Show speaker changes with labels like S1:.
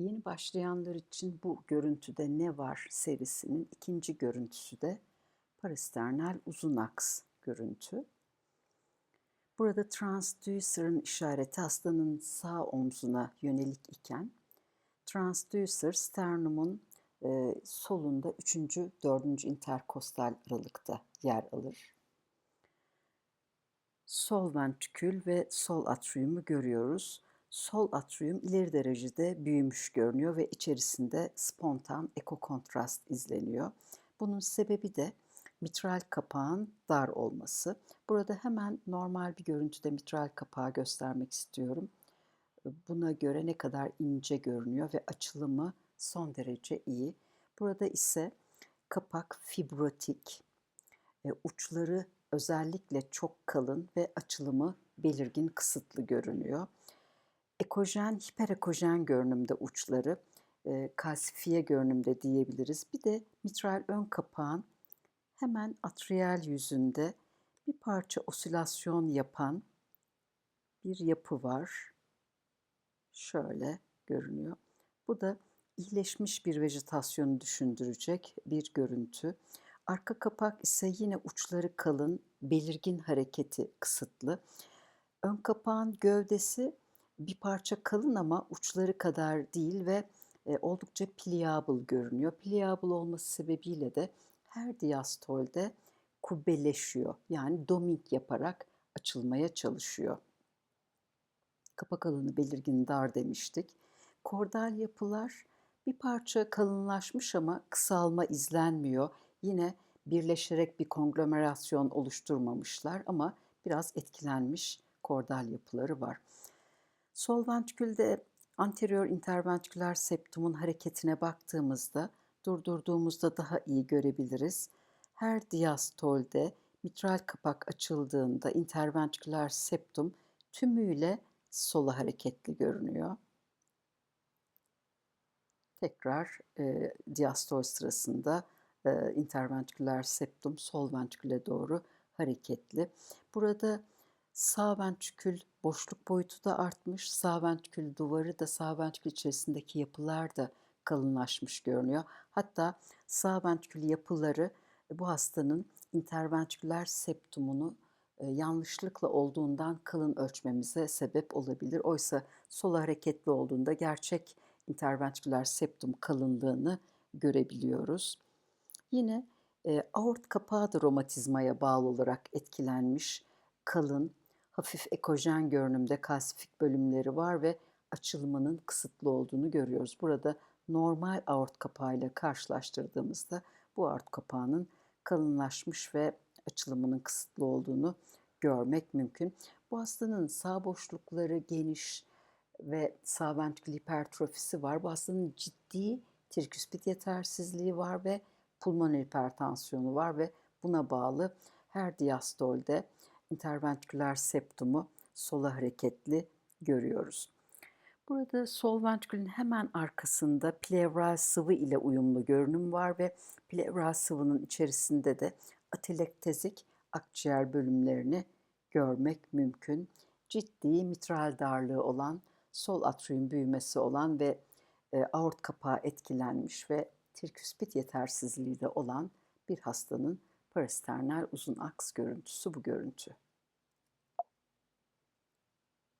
S1: Yeni başlayanlar için bu görüntüde ne var serisinin ikinci görüntüsü de parasternal uzun aks görüntü. Burada transducer'ın işareti hastanın sağ omzuna yönelik iken transducer sternumun e, solunda 3. 4. interkostal aralıkta yer alır. Sol ventrikül ve sol atriumu görüyoruz. Sol atrium ileri derecede büyümüş görünüyor ve içerisinde spontan ekokontrast izleniyor. Bunun sebebi de mitral kapağın dar olması. Burada hemen normal bir görüntüde mitral kapağı göstermek istiyorum. Buna göre ne kadar ince görünüyor ve açılımı son derece iyi. Burada ise kapak fibrotik, e, uçları özellikle çok kalın ve açılımı belirgin kısıtlı görünüyor. Ekojen, hiperekojen görünümde uçları, e, kalsifiye görünümde diyebiliriz. Bir de mitral ön kapağın hemen atriyel yüzünde bir parça osilasyon yapan bir yapı var. Şöyle görünüyor. Bu da iyileşmiş bir vejetasyonu düşündürecek bir görüntü. Arka kapak ise yine uçları kalın, belirgin hareketi kısıtlı. Ön kapağın gövdesi bir parça kalın ama uçları kadar değil ve e, oldukça pliable görünüyor. Pliable olması sebebiyle de her diastolde kubbeleşiyor. Yani doming yaparak açılmaya çalışıyor. Kapak alanı belirgin dar demiştik. Kordal yapılar bir parça kalınlaşmış ama kısalma izlenmiyor. Yine birleşerek bir konglomerasyon oluşturmamışlar ama biraz etkilenmiş kordal yapıları var. Sol ventrikülde anterior interventriküler septumun hareketine baktığımızda durdurduğumuzda daha iyi görebiliriz. Her diastolde mitral kapak açıldığında interventriküler septum tümüyle sola hareketli görünüyor. Tekrar e, diastol sırasında e, interventriküler septum sol ventriküle doğru hareketli. Burada sağ ventrikül boşluk boyutu da artmış. Sağ ventrikül duvarı da sağ ventrikül içerisindeki yapılar da kalınlaşmış görünüyor. Hatta sağ ventrikül yapıları bu hastanın interventriküler septumunu e, yanlışlıkla olduğundan kalın ölçmemize sebep olabilir. Oysa sol hareketli olduğunda gerçek interventriküler septum kalınlığını görebiliyoruz. Yine e, aort kapağı da romatizmaya bağlı olarak etkilenmiş, kalın, hafif ekojen görünümde kalsifik bölümleri var ve açılımının kısıtlı olduğunu görüyoruz. Burada normal aort kapağıyla karşılaştırdığımızda bu aort kapağının kalınlaşmış ve açılımının kısıtlı olduğunu görmek mümkün. Bu hastanın sağ boşlukları geniş ve sağ ventrikül hipertrofisi var. Bu hastanın ciddi triküspit yetersizliği var ve pulmoner hipertansiyonu var ve buna bağlı her diastolde interventriküler septumu sola hareketli görüyoruz. Burada sol ventrikülün hemen arkasında plevral sıvı ile uyumlu görünüm var ve plevral sıvının içerisinde de atelektezik akciğer bölümlerini görmek mümkün. Ciddi mitral darlığı olan, sol atrium büyümesi olan ve e, aort kapağı etkilenmiş ve triküspit yetersizliği de olan bir hastanın parasternal uzun aks görüntüsü bu görüntü.